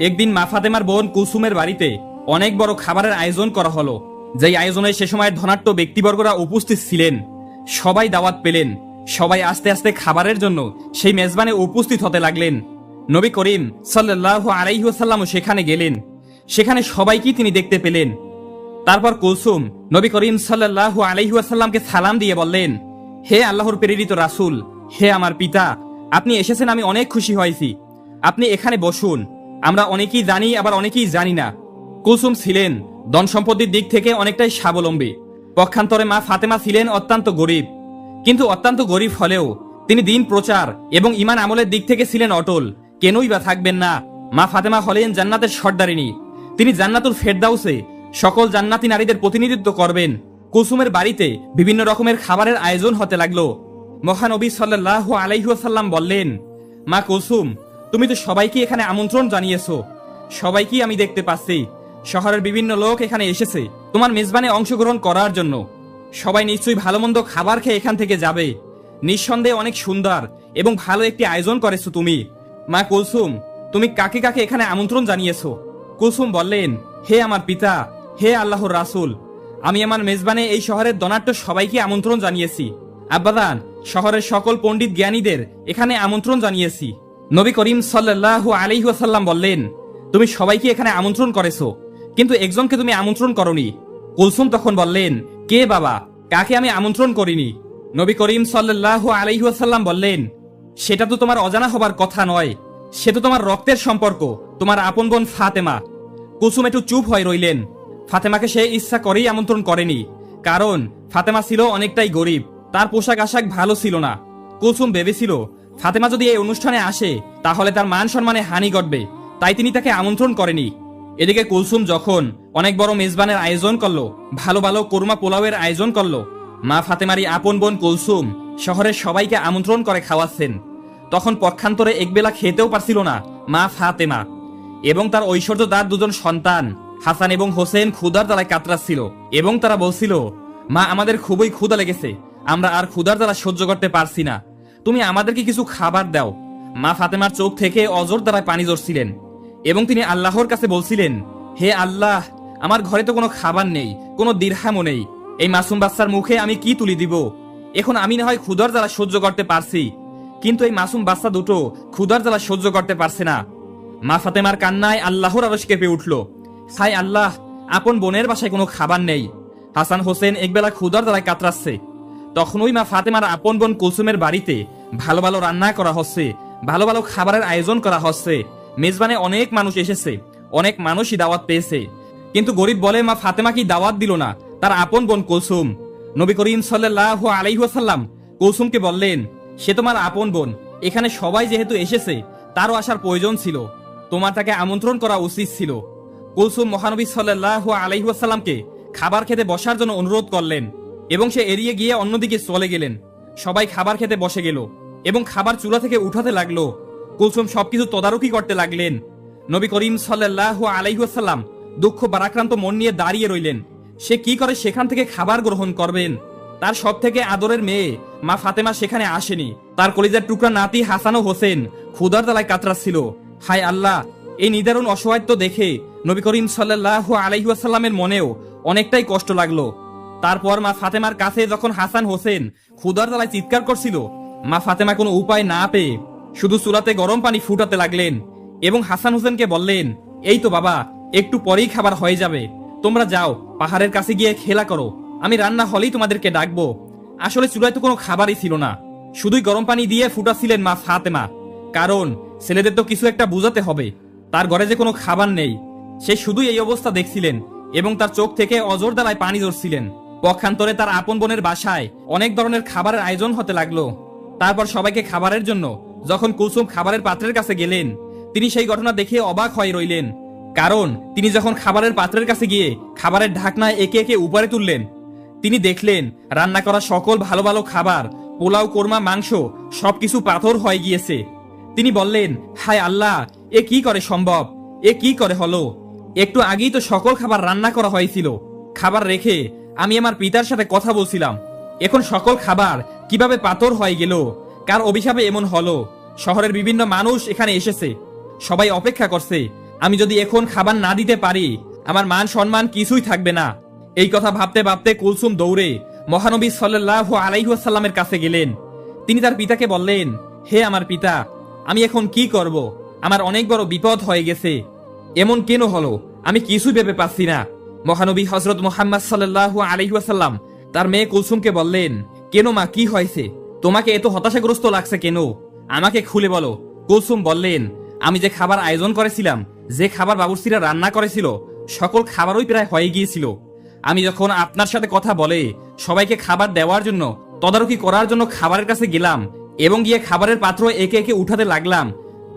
একদিন মা ফাতেমার বোন কুসুমের বাড়িতে অনেক বড় খাবারের আয়োজন করা হলো, যেই আয়োজনে সে সময় ধনাট্য ব্যক্তিবর্গরা উপস্থিত ছিলেন। সবাই দাওয়াত পেলেন। সবাই আস্তে আস্তে খাবারের জন্য সেই মেজবানে উপস্থিত হতে লাগলেন। নবী করিম সাল্লাহ আলাইহাসাল্লামও সেখানে গেলেন। সেখানে সবাইকেই তিনি দেখতে পেলেন। তারপর কুলসুম নবী করিম সাল্লাহ আলাইহাসাল্লামকে সালাম দিয়ে বললেন, হে আল্লাহর প্রেরিত রাসূল, হে আমার পিতা, আপনি এসেছেন, আমি অনেক খুশি হয়েছি। আপনি এখানে বসুন। আমরা অনেকেই জানি, আবার অনেকেই জানি না। কুসুম ছিলেন, ধন সম্পত্তির দিক থেকে অনেকটাই স্বাবলম্বী। পক্ষান্তরে মা ফাতেমা ছিলেন অত্যন্ত গরিব। কিন্তু অত্যন্ত গরিব হলেও তিনি দিন প্রচার এবং ইমান আমলের দিক থেকে ছিলেন অটল। কেনই বা থাকবেন না। মা ফাতেমা হলেন জান্নাতের সর্দারিনী। তিনি জান্নাতুল ফেরদাউসে সকল জান্নাতি নারীদের প্রতিনিধিত্ব করবেন। কুসুমের বাড়িতে বিভিন্ন রকমের খাবারের আয়োজন হতে লাগল। মহানবী সাল্লাহ আলাইহাল্লাম বললেন, মা কুসুম তুমি তো সবাইকে এখানে আমন্ত্রণ জানিয়েছো। সবাইকেই আমি দেখতে পাচ্ছি। শহরের বিভিন্ন লোক এখানে এসেছে। তোমার মেজবানে অংশগ্রহণ করার জন্য। সবাই নিশ্চয়ই ভালো মন্দ খাবার খেয়ে এখান থেকে যাবে। নিঃসন্দেহে অনেক সুন্দর এবং ভালো একটি আয়োজন করেছ তুমি। মা কুলসুম, তুমি কাকে কাকে এখানে আমন্ত্রণ জানিয়েছো? কুলসুম বললেন, হে আমার পিতা, হে আল্লাহর রাসূল, আমি আমার মেজবানে এই শহরের দনাট্য সবাইকে আমন্ত্রণ জানিয়েছি। আব্বাদান শহরের সকল পণ্ডিত জ্ঞানীদের এখানে আমন্ত্রণ জানিয়েছি। নবী করিম সাল্লাহ আলিহাসাল্লাম বললেন, তুমি সবাইকে এখানে আমন্ত্রণ করেছ, কিন্তু একজনকে তুমি আমন্ত্রণ করনি। কুলসুম তখন বললেন, কে বাবা? কাকে আমি আমন্ত্রণ করিনি? নবী করিম সাল্লাহ আলাইহাসাল্লাম বললেন, সেটা তো তোমার অজানা হবার কথা নয়। সে তো তোমার রক্তের সম্পর্ক, তোমার আপন বোন ফাতেমা। কুসুম একটু চুপ হয়ে রইলেন। ফাতেমাকে সে ইচ্ছা করেই আমন্ত্রণ করেনি, কারণ ফাতেমা ছিল অনেকটাই গরিব, তার পোশাক আশাক ভালো ছিল না। কুসুম ভেবেছিল ফাতেমা যদি এই অনুষ্ঠানে আসে, তাহলে তার মান সম্মানে হানি ঘটবে। তাই তিনি তাকে আমন্ত্রণ করেনি। এদিকে কুলসুম যখন অনেক বড় মেজবানের আয়োজন করল, ভালো ভালো কোরমা পোলাওয়ের আয়োজন করল, মা ফাতেমারি আপন বোন কুলসুম শহরের সবাইকে আমন্ত্রণ করে খাওয়াচ্ছেন। তখন পক্ষান্তরে একবেলা খেতেও পারছিল না মা ফাতেমা। এবং তার ঐশ্বর্যদার দুজন সন্তান, হাসান এবং হোসেন ক্ষুদার দ্বারায় কাতরাচ্ছিল। এবং তারা বলছিল, মা, আমাদের খুবই ক্ষুদা লেগেছে। আমরা আর ক্ষুদার দ্বারা সহ্য করতে পারছি না। তুমি আমাদেরকে কিছু খাবার দাও। মা ফাতেমার চোখ থেকে অজর দ্বারায় পানি জড়ছিলেন এবং তিনি আল্লাহর কাছে বলছিলেন, হে আল্লাহ, আমার ঘরে তো কোনো খাবার নেই, কোনো দীর্হামও নেই। এই মাসুম বাচ্চার মুখে আমি কি তুলি দিব? এখন আমি না হয় ক্ষুদার দ্বারা সহ্য করতে পারছি, কিন্তু এই মাসুম বাচ্চা দুটো ক্ষুদার দ্বারা সহ্য করতে পারছে না। মা ফাতেমার কান্নায় আল্লাহর আরশ কেঁপে উঠল হাই আল্লাহ, আপন বোনের বাসায় কোনো খাবার নেই। হাসান হোসেন একবেলা ক্ষুদার দ্বারায় কাতরাচ্ছে। তখন ওই মা ফাতেমার আপন বোন কুলসুমের বাড়িতে ভালো ভালো রান্না করা হচ্ছে, ভালো ভালো খাবারের আয়োজন করা হচ্ছে। মেজবানে অনেক মানুষ এসেছে, অনেক মানুষই দাওয়াত পেয়েছে। কিন্তু গরিব বলে মা ফাতেমা কি দাওয়াত দিল না, তার আপন বোন কুলসুম। নবী করিম সাল্লাহ আলাইহাসাল্লাম কুলসুমকে বললেন, সে তোমার আপন বোন, এখানে সবাই যেহেতু এসেছে, তারও আসার প্রয়োজন ছিল। তোমার তাকে আমন্ত্রণ করা উচিত ছিল। কুলসুম মহানবী সাল্লাহ আলাইহাসাল্লামকে খাবার খেতে বসার জন্য অনুরোধ করলেন। এবং সে এড়িয়ে গিয়ে অন্যদিকে চলে গেলেন। সবাই খাবার খেতে বসে গেল এবং খাবার চুলা থেকে উঠাতে লাগল। কুলসুম সবকিছু তদারকি করতে লাগলেন। নবী করিম সাল্লাহ আলাইহাসাল্লাম দুঃখ বারাক্রান্ত মন নিয়ে দাঁড়িয়ে রইলেন। সে কি করে সেখান থেকে খাবার গ্রহণ করবেন? তার সব থেকে আদরের মেয়ে, মা ফাতেমা সেখানে আসেনি। তার কলিজার টুকরা নাতি হাসান ও হোসেন ক্ষুদার তালায় কাতরাচ্ছিল। হায় আল্লাহ, এই নিদারুণ অসহায়ত্ব দেখে নবী করিম সাল্লাহ আলাইহাসাল্লামের মনেও অনেকটাই কষ্ট লাগল। তারপর মা ফাতেমার কাছে যখন হাসান হোসেন ক্ষুদার তালায় চিৎকার করছিল, মা ফাতেমা কোনো উপায় না পেয়ে শুধু চুলাতে গরম পানি ফুটাতে লাগলেন এবং হাসান হোসেনকে বললেন, এই তো বাবা, একটু পরেই খাবার হয়ে যাবে। তোমরা যাও, পাহাড়ের কাছে গিয়ে খেলা করো। আমি রান্না হলেই তোমাদেরকে ডাকবো। আসলে চুলায় তো কোনো খাবারই ছিল না। শুধুই গরম পানি দিয়ে ফুটাছিলেন মা ফাতেমা। কারণ ছেলেদের তো কিছু একটা বুঝাতে হবে। তার ঘরে যে কোনো খাবার নেই। সে শুধুই এই অবস্থা দেখছিলেন এবং তার চোখ থেকে অজর দ্বারায় পানি ধরছিলেন পক্ষান্তরে তার আপন বোনের বাসায় অনেক ধরনের খাবারের আয়োজন হতে লাগল। তারপর সবাইকে খাবারের জন্য যখন কুলসুম খাবারের পাত্রের কাছে গেলেন, তিনি সেই ঘটনা দেখে অবাক হয়ে রইলেন। কারণ তিনি যখন খাবারের পাত্রের কাছে গিয়ে খাবারের ঢাকনা একে একে উপরে তুললেন, তিনি দেখলেন রান্না করা সকল ভালো ভালো খাবার, পোলাও, কোরমা, মাংস, সবকিছু পাথর হয়ে গিয়েছে। তিনি বললেন, হায় আল্লাহ, এ কি করে সম্ভব? এ কি করে হলো? একটু আগেই তো সকল খাবার রান্না করা হয়েছিল। খাবার রেখে আমি আমার পিতার সাথে কথা বলছিলাম। এখন সকল খাবার কীভাবে পাথর হয়ে গেল, কার অভিশাপে এমন হলো, শহরের বিভিন্ন মানুষ এখানে এসেছে। সবাই অপেক্ষা করছে, আমি যদি এখন খাবার না দিতে পারি, আমার মান সম্মান কিছুই থাকবে না। এই কথা ভাবতে ভাবতে কুলসুম দৌড়ে মহানবী সাল্লাহ আলাইহাসাল্লামের কাছে গেলেন। তিনি তার পিতাকে বললেন, হে আমার পিতা, আমি এখন কি করব? আমার অনেক বড় বিপদ হয়ে গেছে। এমন কেন হলো? আমি কিছুই ভেবে পাচ্ছি না। মহানবী হজরত মোহাম্মদ সাল্লাহ আলহিহাসাল্লাম তার মেয়ে কুলসুমকে বললেন, কেন মা, কি হয়েছে? তোমাকে এত হতাশাগ্রস্ত লাগছে কেন? আমাকে খুলে বলো। কুলসুম বললেন, আমি যে খাবার আয়োজন করেছিলাম, যে খাবার বাবুর্চিরা রান্না করেছিল, সকল খাবারই প্রায় হয়ে গিয়েছিল। আমি যখন আপনার সাথে কথা বলে সবাইকে খাবার দেওয়ার জন্য, তদারকি করার জন্য খাবারের কাছে গেলাম এবং গিয়ে খাবারের পাত্র একে একে উঠাতে লাগলাম,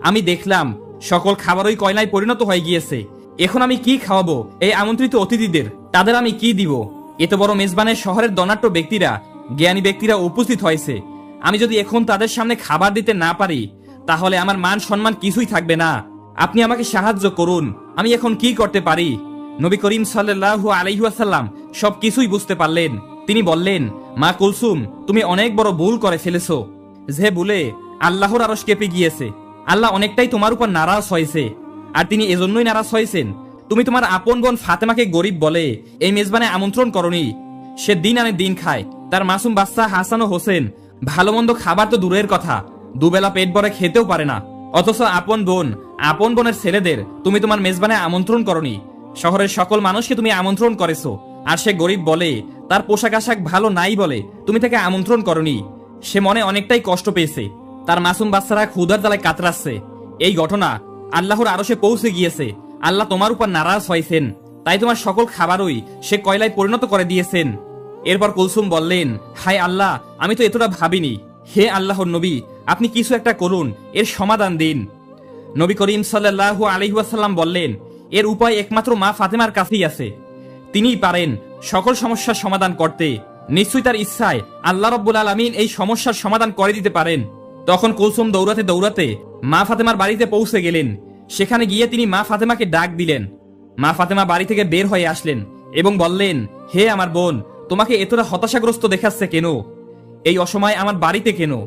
আমি দেখলাম সকল খাবারই কয়লায় পরিণত হয়ে গিয়েছে। এখন আমি কি খাওয়াবো? এই আমন্ত্রিত অতিথিদের, তাদের আমি কি দিব? এত বড় মেজবানের শহরের দনাট্য ব্যক্তিরা, জ্ঞানী ব্যক্তিরা উপস্থিত হয়েছে। আমি যদি এখন তাদের সামনে খাবার দিতে না পারি, তাহলে আমার মান সম্মান কিছুই থাকবে না। আপনি আমাকে সাহায্য করুন। আমি এখন কি করতে পারি? নবী করিম সাল্লাল্লাহু আলাইহাসাল্লাম সব কিছুই বুঝতে পারলেন। তিনি বললেন, মা কুলসুম, তুমি অনেক বড় ভুল করে ফেলেছো। যে বলে আল্লাহর আরস কেঁপে গিয়েছে, আল্লাহ অনেকটাই তোমার উপর নারাজ হয়েছে। আর তিনি এজন্যই নারাজ হয়েছেন। তুমি তোমার আপন বোন ফাতেমাকে গরিব বলে, এই মেজবানে আমন্ত্রণ করনি। সে দিন আনে দিন খায়। তার মাসুম বাচ্চা হাসান ও হোসেন ভালো মন্দ খাবার তো দূরের কথা। দুবেলা পেট ভরে খেতেও পারে না। অথচ আপন বোন, আপন বোনের ছেলেদের তুমি তোমার মেজবানে আমন্ত্রণ করনি। শহরের সকল মানুষকে তুমি আমন্ত্রণ করেছ। আর সে গরিব বলে, তার পোশাক আশাক ভালো নাই বলে তুমি তাকে আমন্ত্রণ করনি। সে মনে অনেকটাই কষ্ট পেয়েছে। তার মাসুম বাচ্চারা ক্ষুদার দালায় কাতরাচ্ছে। এই ঘটনা আল্লাহর আরও সে পৌঁছে গিয়েছে। আল্লাহ তোমার উপর নারাজ হয়েছেন তাই তোমার সকল খাবারই সে কয়লায় পরিণত করে দিয়েছেন। এরপর কুলসুম বললেন, হায় আল্লাহ, আমি তো এতটা ভাবিনি। হে আল্লাহর নবী, আপনি কিছু একটা করুন, এর সমাধান দিন। নবী করিম সাল্লাহ আলহিহাসাল্লাম বললেন, এর উপায় একমাত্র মা ফাতেমার কাছেই আছে। তিনিই পারেন সকল সমস্যার সমাধান করতে। নিশ্চয়ই তার ইচ্ছায় আল্লাহ রব্বুল আলমিন এই সমস্যার সমাধান করে দিতে পারেন। তখন কুলসুম দৌড়াতে দৌড়াতে মা ফাতেমার বাড়িতে পৌঁছে গেলেন। সেখানে গিয়ে তিনি মা ফাতেমাকে ডাক দিলেন। মা ফাতেমা বাড়ি থেকে বের হয়ে আসলেন এবং বললেন, হে আমার বোন, তোমাকে এতটা হতাশাগ্রস্ত দেখাচ্ছে কেন? এই অসময় আমার বাড়িতে কেন?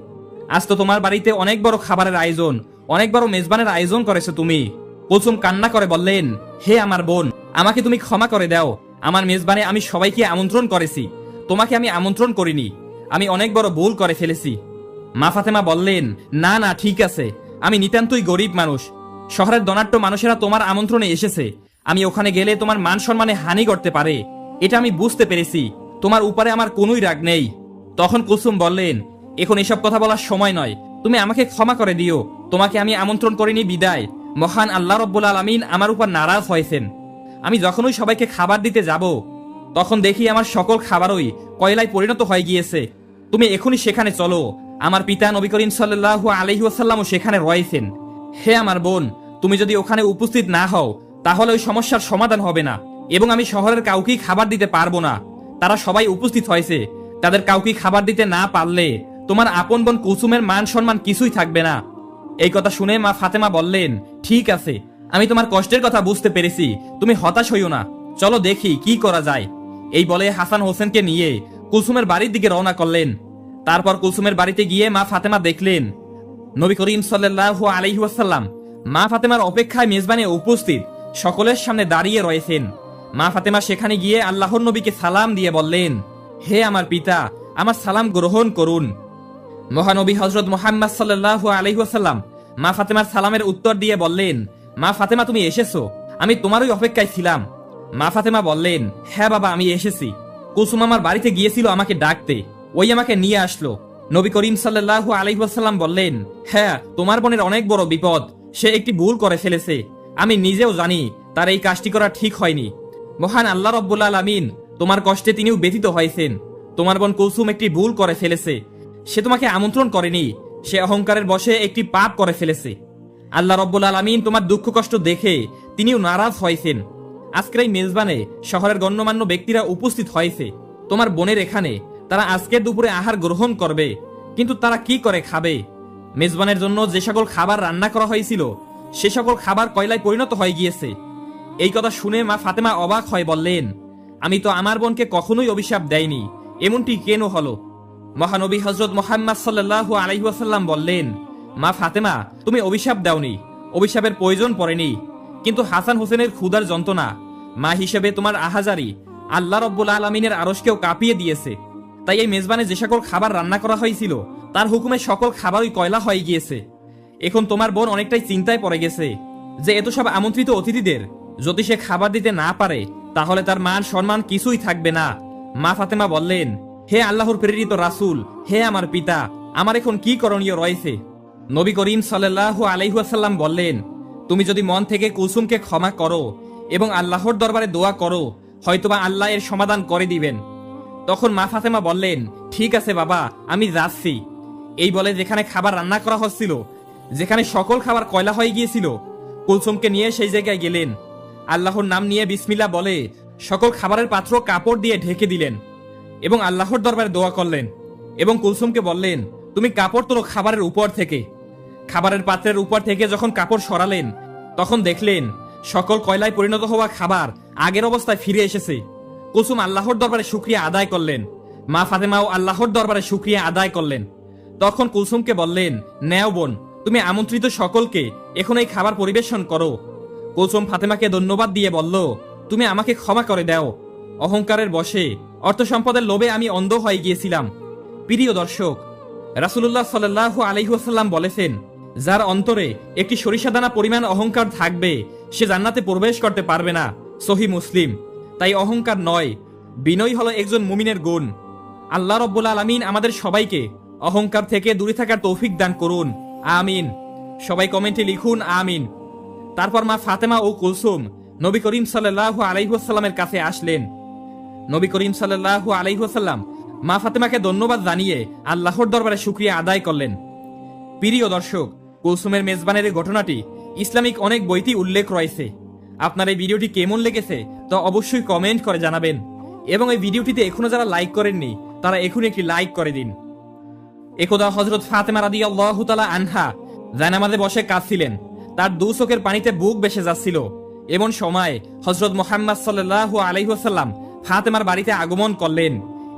আজ তো তোমার বাড়িতে অনেক বড় খাবারের আয়োজন, অনেক বড় মেজবানের আয়োজন করেছ তুমি। কুলসুম কান্না করে বললেন, হে আমার বোন, আমাকে তুমি ক্ষমা করে দাও। আমার মেজবানে আমি সবাইকে আমন্ত্রণ করেছি। তোমাকে আমি আমন্ত্রণ করিনি। আমি অনেক বড় ভুল করে ফেলেছি। মা ফাতেমা বললেন, না না, ঠিক আছে। আমি নিতান্তই গরিব মানুষ। শহরের দনাট্য মানুষেরা তোমার আমন্ত্রণে এসেছে। আমি ওখানে গেলে তোমার মান সম্মানে হানি করতে পারে। এটা আমি বুঝতে পেরেছি। তোমার উপরে আমার কোনোই রাগ নেই। তখন কুসুম বললেন, এখন এসব কথা বলার সময় নয়। তুমি আমাকে ক্ষমা করে দিও। তোমাকে আমি আমন্ত্রণ করিনি বিদায়। মহান আল্লাহ রব্বুল আলমিন আমার উপর নারাজ হয়েছেন। আমি যখনই সবাইকে খাবার দিতে যাব, তখন দেখি আমার সকল খাবারই কয়লায় পরিণত হয়ে গিয়েছে। তুমি এখনই সেখানে চলো। আমার পিতা নবী করিম সাল্লাহ আলহি আসাল্লামও সেখানে রয়েছেন। হে আমার বোন, তুমি যদি ওখানে উপস্থিত না হও, তাহলে ওই সমস্যার সমাধান হবে না এবং আমি শহরের কাউকেই খাবার দিতে পারব না। তারা সবাই উপস্থিত হয়েছে। তাদের কাউকেই খাবার দিতে না পারলে তোমার আপন বোন কুসুমের মান সম্মান কিছুই থাকবে না। এই কথা শুনে মা ফাতেমা বললেন, ঠিক আছে, আমি তোমার কষ্টের কথা বুঝতে পেরেছি। তুমি হতাশ হইও না। চলো দেখি কি করা যায়। এই বলে হাসান হোসেনকে নিয়ে কুসুমের বাড়ির দিকে রওনা করলেন। তারপর কুলসুমের বাড়িতে গিয়ে মা ফাতেমা দেখলেন। নবী করিম সাল্লাহ আলহিহাসাল্লাম মা ফাতেমার অপেক্ষায় মেজবানে উপস্থিত, সকলের সামনে দাঁড়িয়ে রয়েছেন। মা ফাতেমা সেখানে গিয়ে আল্লাহর নবীকে সালাম দিয়ে বললেন, হে আমার পিতা, আমার সালাম গ্রহণ করুন। মহানবী হজরত মোহাম্মদ সাল্লাহ আলহিহাসাল্লাম মা ফাতেমার সালামের উত্তর দিয়ে বললেন, মা ফাতেমা, তুমি এসেছ? আমি তোমারই অপেক্ষায় ছিলাম। মা ফাতেমা বললেন হ্যাঁ বাবা, আমি এসেছি। কুসুম আমার বাড়িতে গিয়েছিল আমাকে ডাকতে। ওই আমাকে নিয়ে আসলো। নবী করিম সাল্লাহ আলহিহাসাল্লাম বললেন হ্যাঁ তোমার বোনের অনেক বড় বিপদ। সে একটি ভুল করে ফেলেছে। আমি নিজেও জানি তার এই কাজটি করা ঠিক হয়নি। মহান আল্লাহ রব্বুল্লা আলমিন তোমার কষ্টে তিনিও ব্যথিত হয়েছেন। তোমার বোন কুলসুম একটি ভুল করে ফেলেছে। সে তোমাকে আমন্ত্রণ করেনি। সে অহংকারের বসে একটি পাপ করে ফেলেছে। আল্লাহ রব্বুল আলমিন তোমার দুঃখ কষ্ট দেখে তিনিও নারাজ হয়েছেন। আজকের এই মেজবানে শহরের গণ্যমান্য ব্যক্তিরা উপস্থিত হয়েছে। তোমার বোনের এখানে তারা আজকে দুপুরে আহার গ্রহণ করবে, কিন্তু তারা কি করে খাবে? মেজবানের জন্য যে সকল খাবার রান্না করা হয়েছিল, সে সকল খাবার কয়লায় পরিণত হয়ে গিয়েছে। এই কথা শুনে মা ফাতেমা অবাক হয় বললেন, আমি তো আমার বোনকে কখনোই অভিশাপ দেয়নি এমনটি কেন হলো? মহানবী হজরত মোহাম্মদ সাল্লাহ আলহিহাসাল্লাম বললেন, মা ফাতেমা, তুমি অভিশাপ দাওনি, অভিশাপের প্রয়োজন পড়েনি, কিন্তু হাসান হোসেনের ক্ষুদার যন্ত্রণা, মা হিসেবে তোমার আহাজারি আল্লাহ রব্বুল আলমিনের আরসকেও কাঁপিয়ে দিয়েছে। তাই এই মেজবানে যে সকল খাবার রান্না করা হয়েছিল, তার হুকুমে সকল খাবারই কয়লা হয়ে গিয়েছে। এখন তোমার বোন অনেকটাই চিন্তায় পড়ে গেছে যে এত সব আমন্ত্রিত অতিথিদের যদি সে খাবার দিতে না পারে, তাহলে তার মান সম্মান কিছুই থাকবে না। মা ফাতেমা বললেন, হে আল্লাহর প্রেরিত রাসূল, হে আমার পিতা, আমার এখন কি করণীয় রয়েছে? নবী করিম সাল্লাল্লাহু আলাইহাসাল্লাম বললেন, তুমি যদি মন থেকে কুলসুমকে ক্ষমা করো এবং আল্লাহর দরবারে দোয়া করো, হয়তোবা আল্লাহ এর সমাধান করে দিবেন। তখন মা ফাতেমা বললেন, ঠিক আছে বাবা, আমি যাচ্ছি। এই বলে যেখানে খাবার রান্না করা হচ্ছিল, যেখানে সকল খাবার কয়লা হয়ে গিয়েছিল, কুলসুমকে নিয়ে সেই জায়গায় গেলেন। আল্লাহর নাম নিয়ে বিসমিল্লা বলে সকল খাবারের পাত্র কাপড় দিয়ে ঢেকে দিলেন এবং আল্লাহর দরবারে দোয়া করলেন এবং কুলসুমকে বললেন, তুমি কাপড় তোলো খাবারের উপর থেকে। খাবারের পাত্রের উপর থেকে যখন কাপড় সরালেন, তখন দেখলেন, সকল কয়লায় পরিণত হওয়া খাবার আগের অবস্থায় ফিরে এসেছে। কুলসুম আল্লাহর দরবারে শুক্রিয়া আদায় করলেন। মা ফাতেমাও আল্লাহর দরবারে শুক্রিয়া আদায় করলেন। তখন কুলসুমকে বললেন ন্যাও বোন, তুমি আমন্ত্রিত সকলকে এখন এই খাবার পরিবেশন করো। কুলসুম ফাতেমাকে ধন্যবাদ দিয়ে বলল, তুমি আমাকে ক্ষমা করে দাও। অহংকারের বশে অর্থ সম্পদের লোভে আমি অন্ধ হয়ে গিয়েছিলাম। প্রিয় দর্শক রাসুল্লাহ সাল্লাহ আলহিহাসাল্লাম বলেছেন, যার অন্তরে একটি সরিষাদানা পরিমাণ অহংকার থাকবে, সে জান্নাতে প্রবেশ করতে পারবে না। সহি মুসলিম। তাই অহংকার নয়, বিনয় হলো একজন মুমিনের গুণ। আল্লাহ রব্বুল আলমিন আমাদের সবাইকে অহংকার থেকে দূরে থাকার তৌফিক দান করুন। আমিন। সবাই কমেন্টে লিখুন, আমিন। তারপর মা ফাতেমা ও কুলসুম নবী করিম সাল্লাহ আলাইহাসাল্লামের কাছে আসলেন। নবী করিম সাল্লাহু আলাইহাসাল্লাম মা ফাতেমাকে ধন্যবাদ জানিয়ে আল্লাহর দরবারে শুক্রিয়া আদায় করলেন। প্রিয় দর্শক, কুলসুমের মেজবানের ঘটনাটি ইসলামিক অনেক বইটি উল্লেখ রয়েছে। আপনার এই ভিডিওটি কেমন লেগেছে তা অবশ্যই কমেন্ট করে জানাবেন। এবং এই ভিডিওটিতে এখনও যারা লাইক করেননি, তারা এখনই একটি লাইক করে দিন। একদা হজরত ফাতেমা রাদি আনহা জানামাজে বসে কাঁদছিলেন, তার দু চোখের পানিতে বুক বেসে যাচ্ছিল। এমন সময় হজরত মোহাম্মদ সাল্লাহ আলাইহাল্লাম ফাতেমার বাড়িতে আগমন করলেন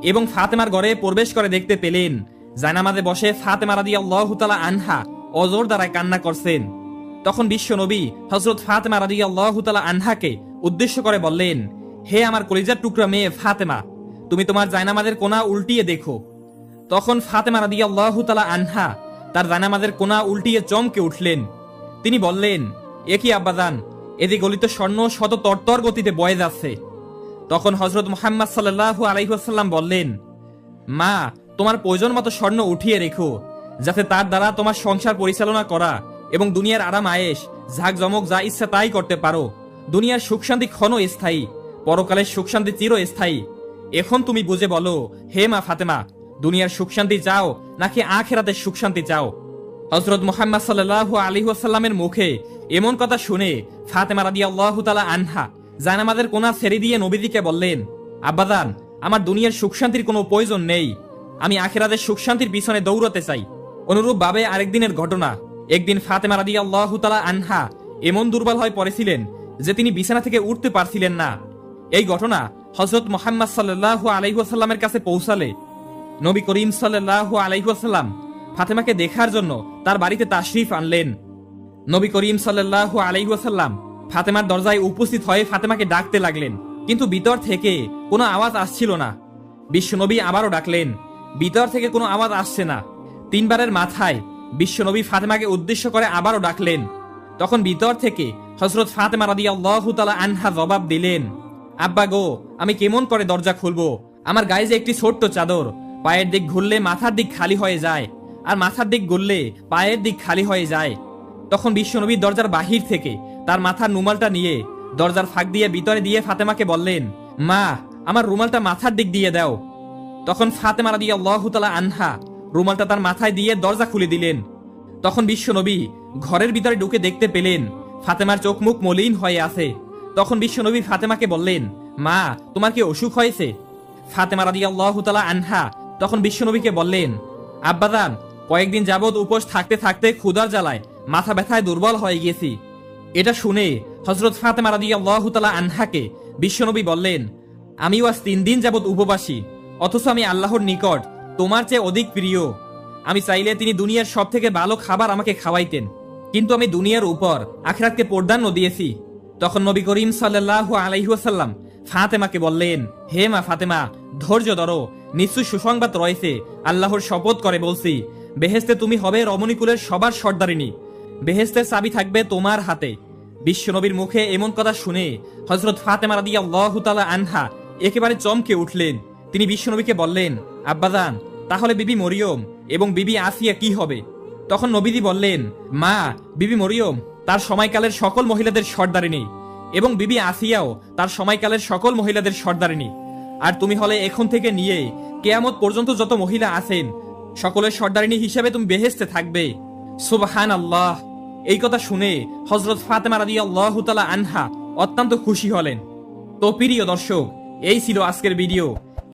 এবং ফাতেমার ঘরে প্রবেশ করে দেখতে পেলেন জানামাজে বসে ফাতেমা রাদি আল্লাহ আনহা অজোর দ্বারায় কান্না করছেন। তখন বিশ্ব নবী হজরত ফাতেমা রাদি আল্লাহ তালা আনহাকে উদ্দেশ্য করে বললেন, হে আমার কলিজার টুকরা মেয়ে ফাতেমা, তুমি তোমার জায়নামাজের কোনা উল্টিয়ে দেখো। তখন ফাতেমা রাদি আল্লাহ তালা আনহা তার জানামাজের কোনা উল্টিয়ে চমকে উঠলেন। তিনি বললেন, এ কি আব্বাজান এদি গলিত স্বর্ণ শত তরতর গতিতে বয়ে যাচ্ছে। তখন হজরত মোহাম্মদ সাল্লাহু আলাইহাল্লাম বললেন, মা, তোমার প্রয়োজন মতো স্বর্ণ উঠিয়ে রেখো, যাতে তার দ্বারা তোমার সংসার পরিচালনা করা এবং দুনিয়ার আরাম আয়েস ঝাঁক জমক যা ইচ্ছা তাই করতে পারো। দুনিয়ার সুখ শান্তি ক্ষণ স্থায়ী, পরকালের সুখ শান্তি চিরস্থায়ী এখন তুমি বুঝে বলো, হে মা ফাতেমা, দুনিয়ার সুখ শান্তি চাও নাকি আখেরাতের সুখ শান্তি চাও? হজরত মোহাম্মদ সাল্লাহ আলী আসাল্লামের মুখে এমন কথা শুনে ফাতেমা রাদি আল্লাহ তালা আনহা জানামাদের কোনা ছেড়ে দিয়ে নবীদিকে বললেন আব্বাদান আমার দুনিয়ার সুখ শান্তির কোনো প্রয়োজন নেই। আমি আখেরাদের সুখ শান্তির পিছনে দৌড়তে চাই। অনুরূপ ভাবে আরেকদিনের ঘটনা। একদিন ফাতেমা রাদি আল্লাহ তালা আনহা এমন দুর্বল হয়ে পড়েছিলেন যে তিনি বিছানা থেকে উঠতে পারছিলেন না। এই ঘটনা হজরত মোহাম্মদ সাল্লাহ আলাইহাসাল্লামের কাছে পৌঁছালে। নবী করিম সাল্লাহ আলাইহাসাল্লাম ফাতেমাকে দেখার জন্য তার বাড়িতে তাশরিফ আনলেন। নবী করিম সাল্লাহ আলাইহাসাল্লাম ফাতেমার দরজায় উপস্থিত হয়ে ফাতেমাকে ডাকতে লাগলেন, কিন্তু ভিতর থেকে কোনো আওয়াজ আসছিল না। বিশ্বনবী আবারও ডাকলেন, ভিতর থেকে কোনো আওয়াজ আসছে না। তিনবারের মাথায় বিশ্বনবী ফাতেমাকে উদ্দেশ্য করে আবারও ডাকলেন। তখন ভিতর থেকে হজরত ফাতেমা রাদি আল্লাহ তালা আনহা জবাব দিলেন, আব্বা গো, আমি কেমন করে দরজা খুলবো? আমার গায়ে যে একটি ছোট্ট চাদর, পায়ের দিক ঘুরলে মাথার দিক খালি হয়ে যায়, আর মাথার দিক ঘুরলে পায়ের দিক খালি হয়ে যায়। তখন বিশ্বনবী দরজার বাহির থেকে তার মাথার রুমালটা নিয়ে দরজার ফাঁক দিয়ে ভিতরে দিয়ে ফাতেমাকে বললেন, মা, আমার রুমালটা মাথার দিক দিয়ে দাও। তখন ফাতেমা রাদি আল্লাহ তালা আনহা রুমালটা তার মাথায় দিয়ে দরজা খুলে দিলেন। তখন বিশ্বনবী ঘরের ভিতরে ঢুকে দেখতে পেলেন, ফাতেমার চোখ মুখ মলিন হয়ে আছে। তখন বিশ্বনবী ফাতেমাকে বললেন, মা, তোমার কি অসুখ হয়েছে? ফাতেমা রাদি আল্লাহ তালা আনহা তখন বিশ্বনবীকে বললেন আব্বাদান কয়েকদিন যাবৎ উপোস থাকতে থাকতে ক্ষুদার জ্বালায় মাথা ব্যথায় দুর্বল হয়ে গিয়েছি। এটা শুনে হজরত ফাতেমা রাদি আল্লাহ তালা আনহাকে বিশ্বনবী বললেন, আমিও আজ তিন দিন যাবৎ উপবাসী, অথচ আমি আল্লাহর নিকট তোমার চেয়ে অধিক প্রিয়। আমি চাইলে তিনি দুনিয়ার সব থেকে ভালো খাবার আমাকে খাওয়াইতেন। কিন্তু আমি দুনিয়ার উপর, আখরাতকে প্রদান্য দিয়েছি। তখন নবী করিম সাল্লাহ আলাইহাল্লাম ফাতেমাকে বললেন, হে মা ফাতেমা, ধৈর্য ধরো। নিশ্চয় সুসংবাদ রয়েছে। আল্লাহর শপথ করে বলছি বেহেস্তে তুমি হবে রমণীকুলের সবার সর্দারিনী। বেহেস্তের চাবি থাকবে তোমার হাতে। বিশ্বনবীর মুখে এমন কথা শুনে হজরত ফাতেমা রাদি আল্লাহ আনহা একেবারে চমকে উঠলেন। তিনি বিশ্বনবীকে বললেন, আব্বাজান তাহলে বিবি মরিয়ম এবং বিবি আসিয়া কি হবে? তখন নবীদি বললেন, মা, বিবি মরিয়ম, তার সময়কালের সকল মহিলাদের সর্দারিনী এবং বিবি আসিয়াও তার সময়কালের সকল মহিলাদের সর্দারিনী আর তুমি হলে এখন থেকে নিয়ে কেয়ামত পর্যন্ত যত মহিলা আছেন, সকলের সর্দারিনী হিসেবে তুমি বেহেস্তে থাকবে। সুবহান আল্লাহ এই কথা শুনে হজরত ফাতেমা রাদি আল্লাহ আনহা অত্যন্ত খুশি হলেন। তো প্রিয় দর্শক, এই ছিল আজকের ভিডিও।